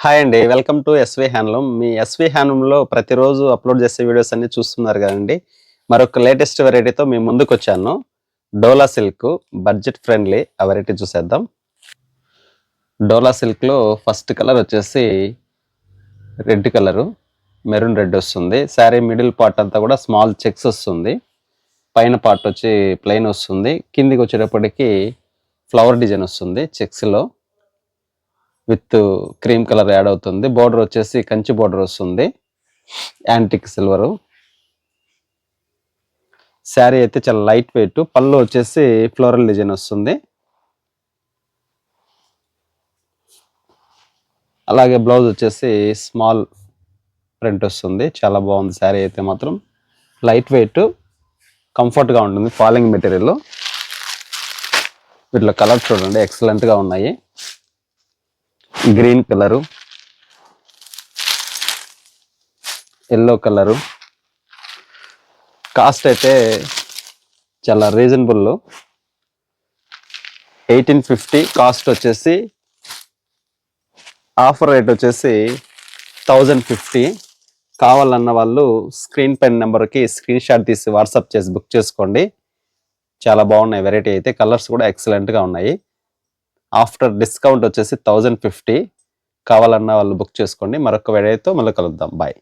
Hi అండి welcome to SV handloom. మీ SV హ్యాండ్లూమ్లో ప్రతిరోజు అప్లోడ్ చేసే వీడియోస్ అన్ని చూస్తున్నారు కదండి. మరొక లేటెస్ట్ వెరైటీతో మీ ముందుకు వచ్చాను. డోలా సిల్క్ బడ్జెట్ ఫ్రెండ్లీ ఆ వెరైటీ చూసేద్దాం. డోలా సిల్క్లో ఫస్ట్ కలర్ వచ్చేసి రెడ్ కలరు మెరూన్ రెడ్ వస్తుంది. శారీ మిడిల్ పార్ట్ అంతా కూడా స్మాల్ చెక్స్ వస్తుంది. పైన పార్ట్ వచ్చి ప్లెయిన్ వస్తుంది. కిందికి వచ్చేటప్పటికి ఫ్లవర్ డిజైన్ వస్తుంది చెక్స్లో. విత్ క్రీమ్ కలర్ యాడ్ అవుతుంది. బార్డర్ వచ్చేసి కంచి బార్డర్ వస్తుంది. Antique silver. శారీ అయితే చాలా లైట్ వెయిట్. పళ్ళు వచ్చేసి ఫ్లోరల్ డిజైన్ వస్తుంది. అలాగే బ్లౌజ్ వచ్చేసి స్మాల్ ప్రింట్ వస్తుంది. చాలా బాగుంది శారీ అయితే మాత్రం. లైట్ వెయిట్ కంఫర్ట్గా ఉంటుంది. Falling material. వీటిలో కలర్ చూడండి. ఎక్సలెంట్గా ఉన్నాయి. Green colour yellow colour. Cost అయితే చాలా రీజనబుల్ ఎయిటీన్ ఫిఫ్టీ కాస్ట్ వచ్చేసి ఆఫర్ రేట్ వచ్చేసి థౌజండ్ ఫిఫ్టీ. కావాలన్న వాళ్ళు స్క్రీన్ పైన నెంబర్కి స్క్రీన్ షాట్ తీసి వాట్సాప్ చేసి బుక్ చేసుకోండి. చాలా బాగున్నాయి వెరైటీ అయితే. కలర్స్ కూడా ఎక్సలెంట్గా ఉన్నాయి. ఆఫ్టర్ డిస్కౌంట్ వచ్చేసి థౌజండ్ ఫిఫ్టీ కావాలన్నా వాళ్ళు బుక్ చేసుకోండి. మరొక వీడియోతో మళ్ళీ కలుద్దాం. బాయ్.